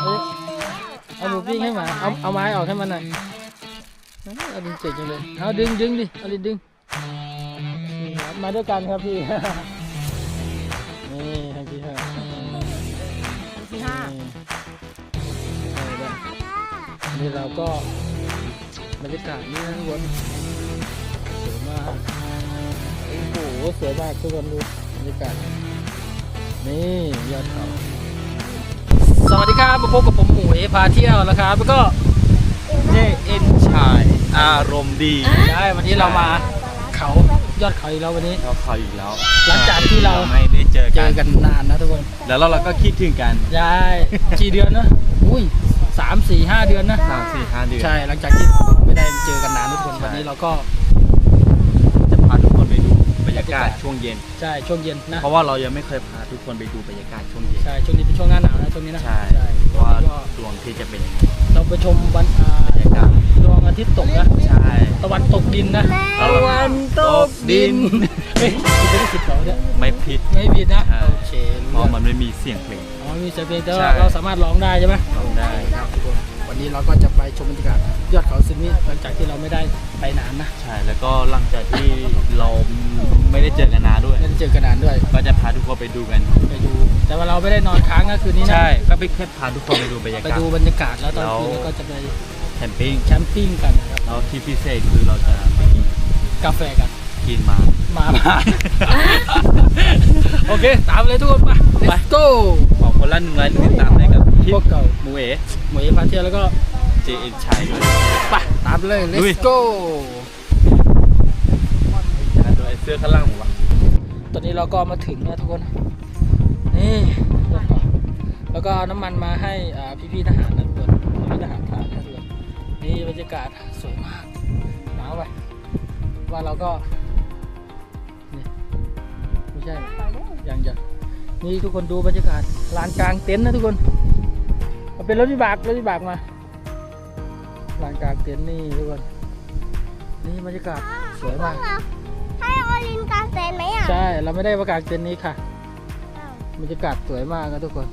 เอาเอาหมูปิ้งให้หมาเอาเอาไม้ออกให้มันหน่อยเอาดึงเจ๋งจังเลยเอาดึงดึงดิเอาดิดึงนี่ครับมาด้วยกันครับพี่นี่ให้พี่ครับที่ห้านี่เอาละนี่เราก็บรรยากาศนี่นะทุกคนสวยมากโอ้โหสวยมากทุกคนดูบรรยากาศนี่ยอดเขา สวัสดีครับมาพบกับผมหมูเอพาเที่ยวนะครับ แล้วก็เจเอ็นชายอารมณ์ดีได้วันนี้เรามาเขายอดเขาอีกแล้ววันนี้ เราคอยอีกแล้วหลังจากที่เรา ไม่ได้เจอเจกัอนกันนานนะทุกคนแล้วเราก็คิดถึงกันยายกี่เดือนนะอุ้ยสามสี่ห้าเดือนนะ สามสี่ห้าเดือน ใช่หลังจากที่ไม่ได้เจอกันนานทุกคนใช่ วันนี้เราก็ จะพาทุกคนไปดูบ รรยากาศช่วงเย็น ใช่ช่วงเย็นนะ เพราะว่าเรายังไม่เคยพาทุกคนไปดูบรรยากาศช่วงเย็น ใช่ช่วงนี้เป็นช่วงหน้าหนาวนะช่วงนี้นะใช่เพเพราะราะว่าว่าดวงที่จะเป็นยังไงเราไปชมวันอ่าบรรยากาศดวงอาทิตย์ตกนะ ใช่ ตะวันตกดินนะ ตะวันตกดิน เฮ้ยคุณไม่ได้ผิดเหรอเนี่ย ไม่ผิด ไม่ผิดนะใช่โอเคเพราะมันไม่มีเสียงเพลง อ๋อมีเสียงเพลงแต่ใช่ว่าเราสามารถร้องได้ใช่ไหมร้องได้ครับทุกคนวันนี้เราก็จะไปชมบรรยากาศยอดเขาซินนี่หลังจากที่เราไม่ได้ไปนานนะ ใช่ แล้วก็หลังจากที่เรา ไม่ได้เจอกันนานด้วย ไม่ได้เจอกันนานด้วย ก็จะพาทุกคนไปดูกัน ไปดู แต่ว่าเราไม่ได้นอนค้างก็คืนนี้นะ ใช่ ก็ไปแค่พาทุกคนไปดูบรรยาไปกาศดูบรรยากาศแล้วตอนแล้วคืนเราก็จะไปแคมปิ้ง แคมปิ้งกันนะครับแล้วที่พิเศษคือเราจะไปกินกาแฟกัน กินมามา มาโอเค ตามเลยทุกคนไป let's go ขอคนละหนึ่งไลค์หนึ่งติดตามให้กับคลิพวปกเก่าหมูเอ๋หมวยพาเที่ยวแล้วก็เจเอ็นชัยด้วยไป ตามเลยลุย let's go นะดูไอ้ เสื้อข้างล่างผมวะตอนนี้เราก็มาถึงแล้วทุกคน นี่แล้วก็เอาน้ำมันมาให้อ่พี่ๆทหารนะทุกคนพี่ทหารทานนะทุกคนนี่บรรยากาศสวยมากหนาวไปว่าเราก็นี่ไม่ใช่ยังจะนี่ทุกคนดูบรรยากาศลานกลางเต็นท์นะทุกคนเอาเป็นรถวิบากรถวิบากมาลานกลางเต็นท์นี่ทุกคนนี่บรรยากาศสวยมาก ให้ออลินกาเต็นไหมอะใช่เราไม่ได้ประกาศเต็นท์นี้ค่ะบรรยากาศสวยมากนะทุกคน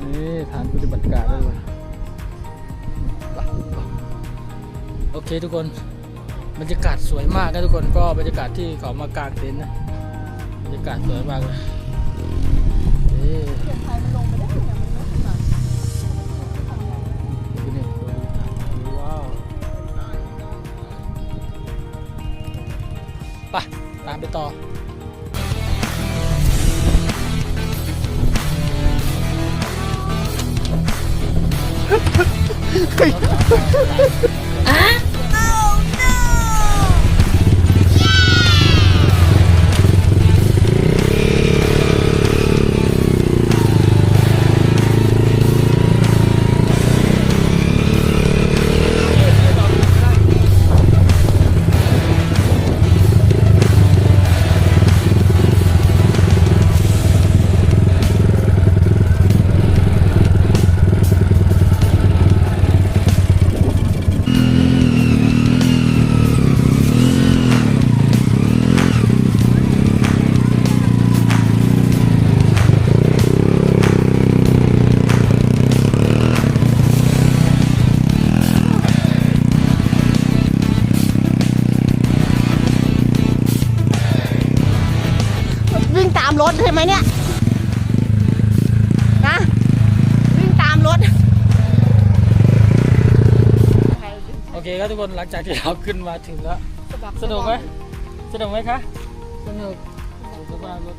นี่ฐานปฏิบัติการด้วยว่ะโอเคทุกคนบรรยากาศสวยมากนะทุกคนก็บรรยากาศที่เขามากางเต็นท์นะบรรยากาศสวยมากเลย ไปตามไปต่อเฮ้ย คครับทุกคนหลังจากที่เราขึ้นมาถึงแล้ว สนุกไหมสนุกไหมคะ สนุกสนุกมากรถ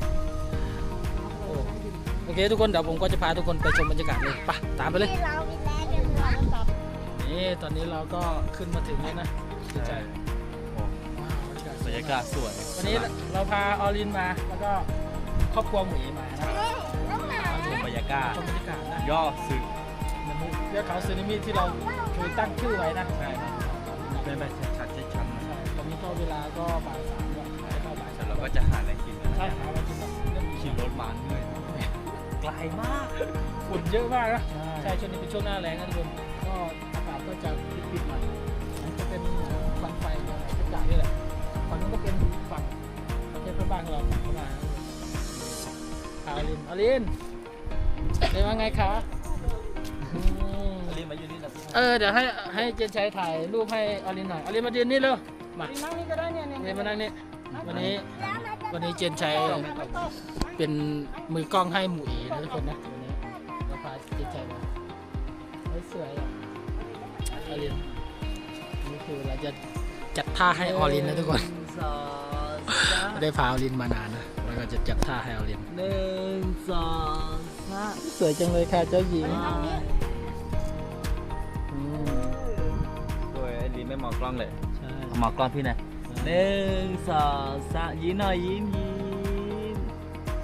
โอ้โอเคทุกคนเดี๋ยวผมก็จะพาทุกคนไปชมบรรยากาศเลยไปตามไปเลยที่เรามีแรงเดินทางต่อนี่ตอนนี้เราก็ขึ้นมาถึงแล้วนะดีใจโอ้ว้าวบรรยากาศสบรวยรยากาศสวย วันนี้เราพาออลินมาแล้วก็ครอบครัวหมูมานะมาชมบรรยากาศชมบรรยากาศนะย่อสึกมันเรียกเขาซึนามิที่เราเคยตั้งชื่อไว้นะใช่ครับเป็น แบบชัดๆชัดๆนะใช่ตอนนี้ก็เวลาก็บ่ายสามแล้วจะเข้าบ่ายแต่สามเราก็จะหาอะไรกินกันนะใช่หาอะไรกินแบบเรื่องขี่รถมาเหนื่อยไกลมาก ฝุ่นเยอะมากนะ ใช่ใช่ช่วงนี้เป็นช่วงหน้าแรงนะทุกคนก็อากาศก็จะปิดๆหน่อยมันจะเป็นควันไฟอะไรสักอย่างนี่แหละฝั่งนู้นก็เป็นฝั่งประเทศเพื่อนบ้านของเราฝั่งเข้ามาอาลินอาลินเป็นว่าไงคะอืมรีบมาอยู่นี่นะพี่ เออเดี๋ยวให้ให้เจนชัยถ่ายรูปให้อลินหน่อยอลินมายืนนี่เร็วมานั่งนี่ก็ได้เนี่ยเนี่ยเรียนมานั่งนี่วันนี้วันนี้เจนชัยเป็นมือกล้องให้หมูเอ๋นะทุกคนนะวันนี้เราพาเจนชัยมาเฮ้ยสวยอะอลินนี่คือเราจะจัดท่าให้ออลินนะทุกคนสองสามไม่ได้พาออลินมานานนะแล้วก็จะจัดท่าให้ออลินหนึ่งสองสามสวยจังเลยค่ะเจ้าหญิง ลีไม่มองกล้องเลยใช่มองกล้องพี่หน่อยหนึ่งสองสามยิ้มหน่อยยิ้มยิ้ม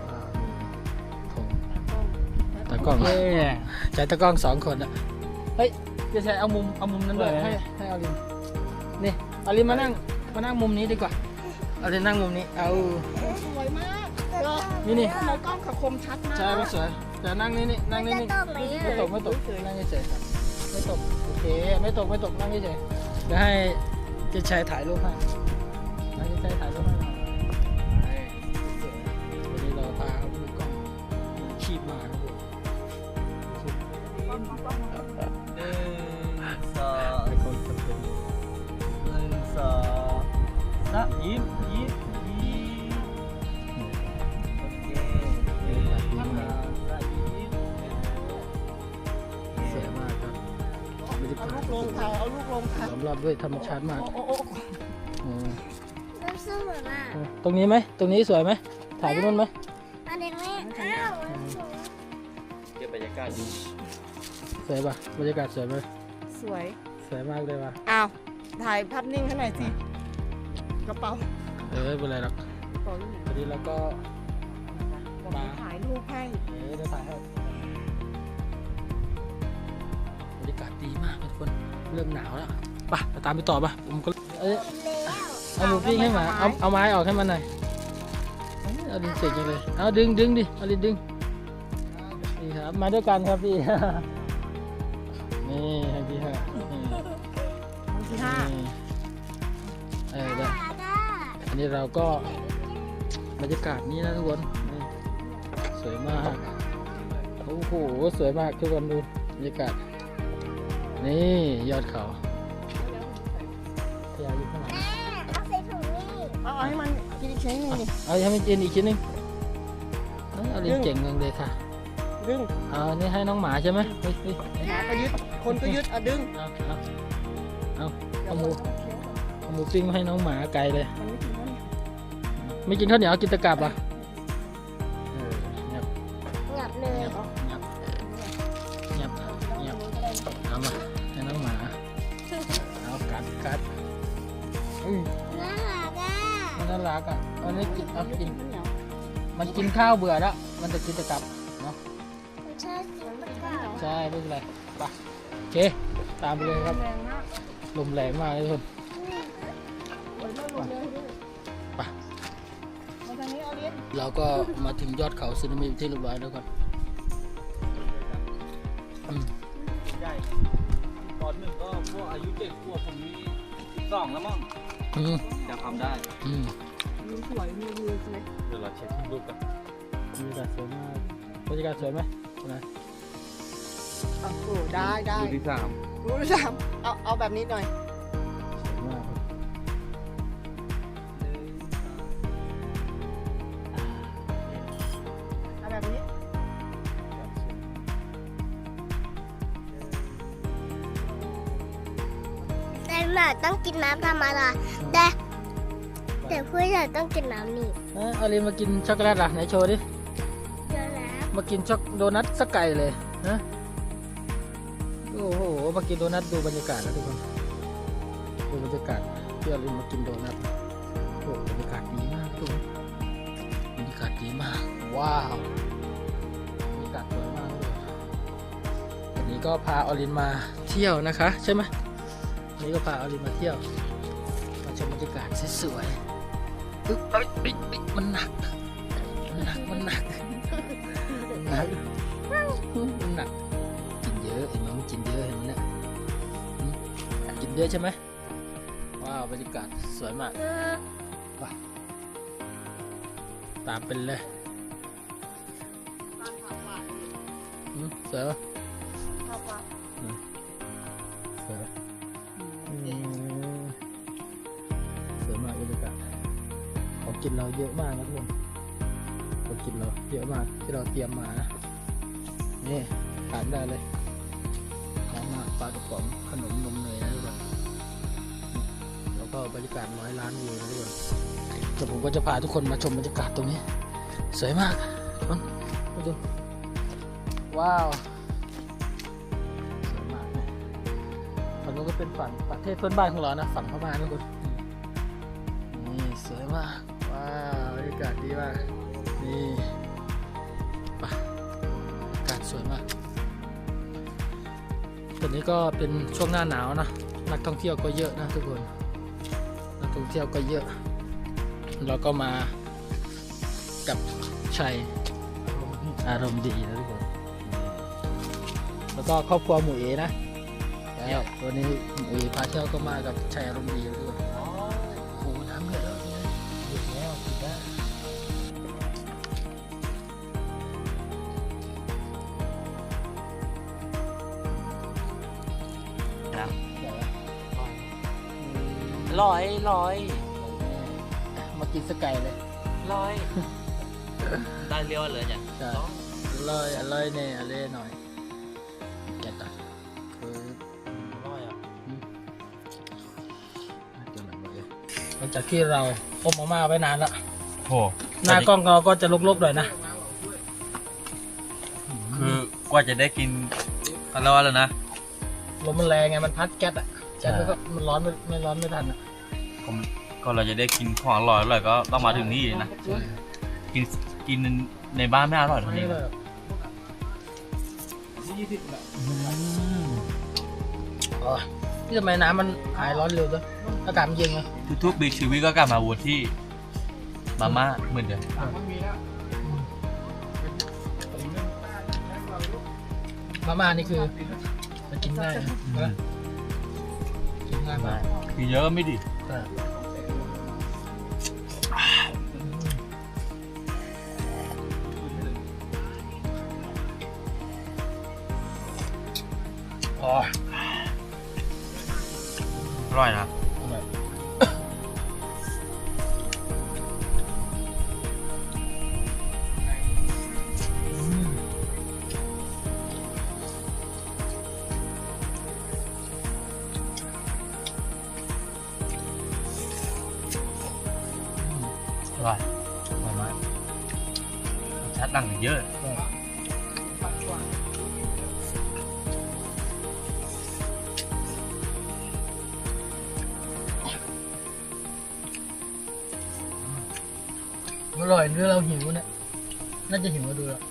ว้าวนี่ธงตากล้องใช้ตากล้องสองคนอะเฮ้ยเจะใช้เอามุมเอามุมนั้นด้วยให้ให้ออลินนี่ออลินมานั่งมานั่งมุมนี้ดีกว่าออลินนั่งมุมนี้เอาสวยมากก็นี่นี่ทำไมกล้องเขาคมชัดมากใช่ไม่สวยแต่นั่งนี่นี่นั่งนี่นี่จะตกไหมอะไม่ตกไม่ตกนั่งเฉยๆครับไม่ตกโอเคไม่ตกไม่ตกนั่งเฉยๆเดี๋ยวให้เจะใช้ถ่ายรูปให้ให้เจะใช้ถ่ายรูปให้หน่อยวันนี้เราพามือกล้องมืออาชีพมาครับผมหนึ่งสองให้เขาจำเป็นหนึ่งสองสามยิ้มยิ้มยิ้ม ลูกลงค่ะเอาลูกลงค่ะล้อมรอบด้วยธรรมชาติมากโอ้โอ้อืมมันสวยมากตรงนี้ไหมตรงนี้สวยไหมถ่ายไปนู่นไหมอันนี้ไม่อ้าวเก็บบรรยากาศดีสวยป่ะบรรยากาศสวยไหมสวยสวยมากเลยว่ะอ้าวถ่ายภาพนิ่งให้หน่อยสิกระเป๋าเออไม่เป็นไรหรอกกระเป๋าอยู่ไหนวันนี้เราก็บอกให้ถ่ายรูปให้เออจะถ่ายให้ รรยากาศดีมากทุกคน เริ่มหนาวแล้วไปไปตามไปต่อป่ะผมก็ เอ้ยเอาหมูปิ้งให้หมาเอาเอาไม้ออกให้มันหน่อย เอ้ยเอาดินเสกจังเลย เอาดึงดึงดิเอาดินดึงนี่ครับ มาด้วยกันครับพี่ นี่ให้พี่ฮะนี่วันที่ห้านี่เออเดี๋ยวอันนี้เราก็บรรยากาศนี้นะทุกคนนี่สวยมาก โอ้โห สวยมากทุกคนดูบรรยากาศ นี่ยอดเขาพยาอยู่ข้างหลังเอาใส่ถุงนี่เอาเอาให้มันกินอีกชิ้นหนึงอะนี่เอาให้มันเจนอีกชิ้นหนึงเอ้ยเอาเรียนเก่งจังเลยค่ะดึงเอาอันนี้ให้น้องหมาใช่ไหมเฮ้ยเฮ้ยหมาก็ยึด คนก็ยึดอะดึงเอาเอาเอาเอาหมูเอาหมูปิ้งมาให้น้องหมาไกลเลย มันไม่ถึงแล้วนี่ไม่กินข้าวเหนียวกินตะกลับอะ ยบเอามาให้น้องหมา เอากัดกัดอุ้ยน่ารักอะมันน่ารักอะมันไม่กินเอากินข้าวเหนียวมันกินข้าวเบื่อแล้ว มันจะกินแตะกลับเนาะมันใช่กินตะกร้าใช่ไม่เป็นไรไปโอเค ตามไปเลยครับแรงมากลมแรงมากเลยทุกคนโอ้ยไม่หมดเลยด้วยไปมาทางนี้เอาเลี้ยงเราก็มาถึงยอดเขาซึนามิที่เรียบร้อยแล้วครับ หนึ่งก็พวกอายุเจ็ดขวบผมมีสองแล้วมั้งอืมจะทำได้ อืมมีสวยมีวิวใช่ไหมเดี๋ยวเราเช็ครูปกันบรรยากาศสวยมากบรรยากาศสวยไหมนะโอ้โหได้ได้รูปที่สามรู้สามเอาเอาแบบนี้หน่อย กินน้ำธรรมดาแต่แต่ผู้ใหญ่ต้องกินน้ำนี่เอ้ยอารีนมากินช็อกโกแลตล่ะไหนโชว์ดิ เดี๋ยวนะมากินช็อกโดนัทสักไก่เลยนะโอ้โหมากินโดนัทดูบรรยากาศนะทุกคนดูบรรยากาศที่อารินมากินโดนัทโอ้บรรยากาศดีมากทุกคนบรรยากาศดีมากว้าวบรรยากาศสวยมากเลยวันนี้ก็พาออรินมาเที่ยวนะคะ ใช่ไหม วันนี้ก็พาออรินมาเที่ยว มาชมบรรยากาศสวยๆอึ๊บเอ้ยเอ้ยเอ้ยมันหนัก มันหนัก มันหนัก มันหนัก มันหนัก กินเยอะเห็นไหมมันกินเยอะเห็นไหมเนี่ยหืมกินเยอะใช่ไหมว้าวบรรยากาศสวยมากว้าตามเป็นเลยสวยปะ กินเราเยอะมากนะทุกคนของกินเราเยอะมากที่เราเตรียมมานะนี่ทานได้เลยของมากปลากระป๋องขนมนมเนยนะทุกคนแล้วก็บรรยากาศร้อยล้านวิวนะทุกคนเดี๋ยวผมก็จะพาทุกคนมาชมบรรยากาศตรงนี้ สวยมากทุกคนมาดูว้าวสวยมากนะฝั่งนู้นก็เป็นฝั่งประเทศเพื่อนบ้านของเรานะฝั่งพม่านะคุณนี่าวบรรยากาศดีมากนี่ไปอากาศสวยมากตอนนี้ก็เป็นช่วงหน้าหนาวนะนักท่องเที่ยวก็เยอะนะทุกคน นักท่องเที่ยวก็เยอะ เราก็มากับชัยอารมณ์ดีนะทุกคน แล้วก็ครอบครัวหมูเอนะแล้ววันนี้หมูเอพาเที่ยวก็มากับชัยอารมณ์ดีทุกคน ลอยลอยมากินสกายเลยลอยได้เรียวเลยเนี่ย ใช่อร่อยอร่อยเนี่ยอร่อยหน่อยแกะตัดคือลอยอะหลังจากที่เราต้มมาม่าไว้นานแล้วโอ้หน้ากล้องเราก็จะลกๆหน่อยนะ คือกว่าจะได้กินอะไรวะเลยนะลมมันแรงไงมันพัดแก๊สอะใช่แก๊สมันก็มันร้อนไม่ไม่ร้อนไม่ทันอะผม ก็เราจะได้กินของอร่อยอร่อยก็ต้องมาถึงนี่นะ กินกินในบ้านไม่อร่อยเท่านี่นี้เลยอ๋อนี่ทำไมน้ำมันหายร้อนเร็วด้วยอากาศมันเย็นไงทุกๆปีชีวิตก็กลับมาวนที่มาม่าเหมือนเดิมมาม่านี่คือมันกินง่ายนะกินง่ายมากกินเยอะไม่ดี อ๋ออร่อยนะอร่อยอืมอร่อยอร่อยมากรสชาติต่างกันเยอะ อร่อยเนื้อเราหิวเนี่ย น่าจะหิวมาดูแล้ว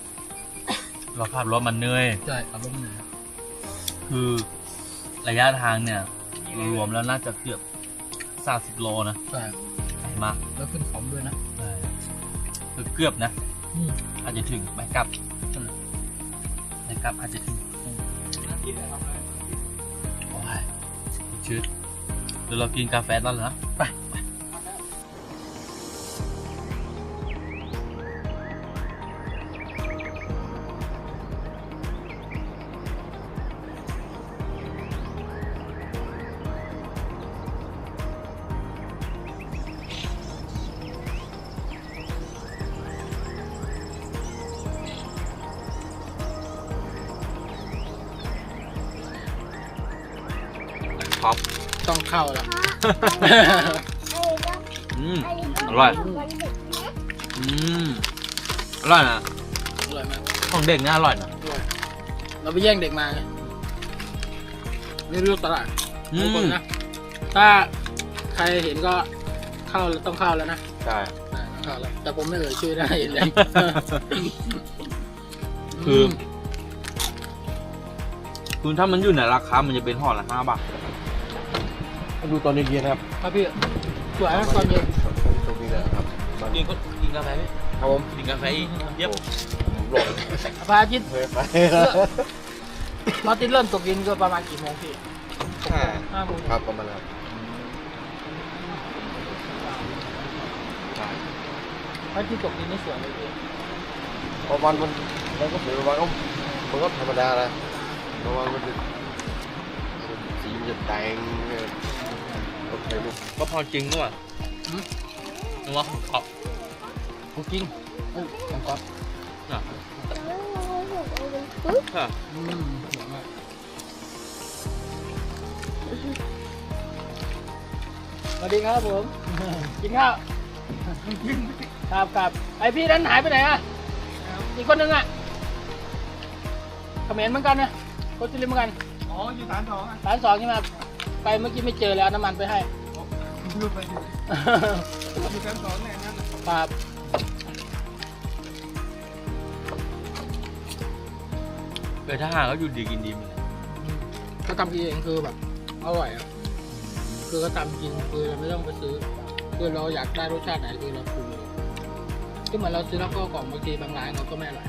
เราขับรถมันเหนื่อย ใช่อารมณ์เหนือคือระยะทางเนี่ย รวมแล้วน่าจะเกือบสามสิบโลนะใช่ไกลมากแล้วขึ้นเขาด้วยนะใช่คือเกือบนะ อืมอาจจะถึงไปกลับไปกลับอาจจะถึงโอ้ยชืดเดี๋ยวเรากินกาแฟตอนแล้วนะไป ท็อปต้องเข้าแล้วอืมอร่อยอืมอร่อยนะอร่อยมากของเด็กเนี่ยอร่อยนะอร่อยเราไปแย่งเด็กมาไงนี่เรื่องตลาดอืทุกคนมนะถ้าใครเห็นก็เข้าแล้วต้องเข้าแล้วนะใช่อ่าต้องเข้าแล้วแต่ผมไม่เอ่ยชื่อได้เห็นเลยคือคือถ้ามันอยู่ในราคา มันจะเป็นห่อละห้าบาท ดูตอนเย็นๆครับครับพี่สวยนะตอนเย็นตรงนี้นะครับกินก็กินกาแฟไหมครับผมกินกาแฟอีกเยอะผมหลงพระอาทิตย์เคยไปพระอาทิตย์เริ่มตกดินก็ประมาณกี่โมงพี่ห้าห้าโมงครับประมาณนั้นพระอาทิตย์ตกดินนี่สวยเลยพี่ประมาณวันแล้วก็ถือประมาณก็มันก็ธรรมดาละเพราะว่ามันจะสีมันจะแดง เนี่ยโอเคลูกก็พอจริงด้วยหืมนึกว่าของเขาคุกกิ้งเอ้ยของก๊อฟอะปึ๊บค่ะอืมสวยมากสวัสดีครับผมกินข้าวครับครับไอพี่นั้นหายไปไหนอะอีกคนนึงอะเขมรเหมือนกันนะคนจิลินเหมือนกันอ๋ออยู่ฐานสองอะร้านสองใช่ไหมครับ ไปเมื่อกี้ไม่เจอแล้วน้ำมันไปให้ดูไปดูอยู่ฐานสองเนี่ยนั่นน่ะครับเออถ้าหากเขาอยู่ดีกินดีมันเขาทำกินเองคือแบบอร่อยอะคือเขาทำกินคือเราไม่ต้องไปซื้อ คือเราอยากได้รสชาติไหนคือเราปรุงเลยที่เหมือนเราซื้อแล้วก็กล่องบางทีบางร้านเขาก็ไม่อร่อย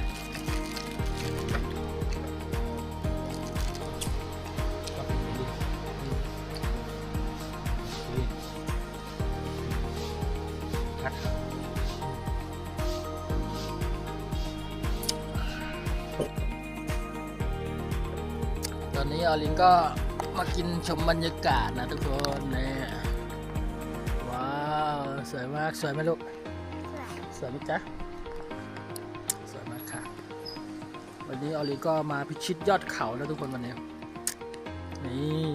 นนี้ออลินก็มากินชมบรรยากาศนะทุกคนเนี่ยว้าวสวยมากสวยไหมลูกสวยไหมจ๊ะสวยมากค่ะ วันนี้ออลิก็มาพิชิตยอดเขาแล้วทุกคนวันนี้นี่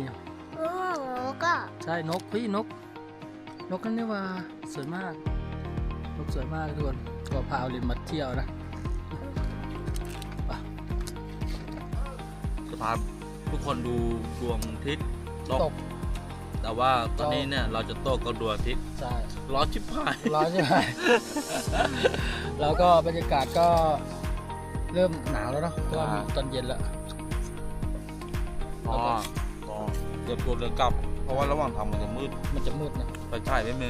โอ้โหก็ใช่นกพี่นก นกนั่นนี่ว่าสวยมาก นกสวยมากทุกคนก็พาออลินมาเที่ยวนะ สภาพ ทุกคนดูดวงอาทิศตตกกแต่ว่าตอนนี้เนี่ยเราจะตกกับดวงอาทิตย์ใช่ร้อนชิบหาย ร้อนใช่ไหม แล้วก็บรรยากาศก็เริ่มหนาวแล้วเนาะเพราะว่าตอนเย็นแล้ว อ๋ออ๋อเตรียมตัวเดินกลับ เพราะว่าระหว่างทางมันจะมืดมันจะมืดนะไฟฉายไม่มี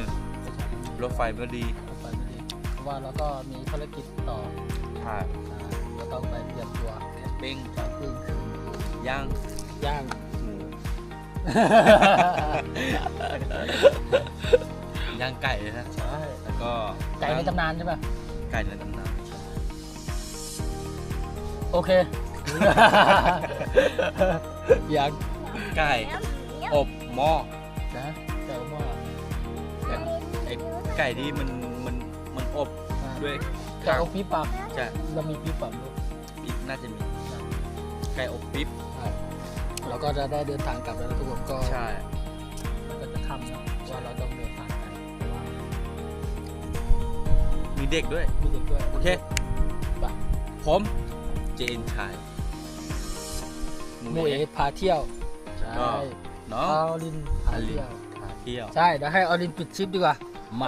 รถไฟไม่ดีไปไม่ดีเพราะว่าเราก็มีภารกิจต่อใช่อ่าเราต้องไปเตรียมตัวแคมปิ้งแคมปิ้งย่าง ย่างหมู ย่างไก่นะใช่แล้วก็ไก่ในตำนานใช่ปะไก่ในตำนานโอเคอยากไก่แล้วหมีอบหม้อนะแต่ว่าไก่ไอ้ไก่ที่มันมันมันอบอ่าด้วยไก่อบปี๊บปับจะเรามีปี๊บปับลูกอีกน่าจะมีไก่อบปิ๊บ เราก็จะได้เดินทางกลับแล้วนะทุกคนก็ใช่มันก็จะค่ำเนาะว่าเราต้องเดินทางกันเพราะว่ามีเด็กด้วย มีเด็กด้วยโอเคไปผมเจนชายหมูเอ๋พาเที่ยวใช่ก็น้องออลินพาเที่ยวพาเที่ยว ใช่เดี๋ยวให้ออลินปิดชิปดีกว่ามา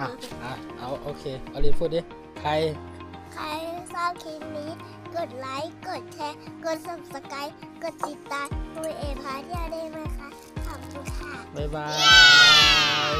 อะอะเอาโอเคออลินพูดดิใครใครชอบคลิปนี้กดไลค์กดแชร์กด subscribe ก ดติดตามคุยเอพาร์ทยาได้ไหมคะ ขอบคุณค่ะ บ๊ายบาย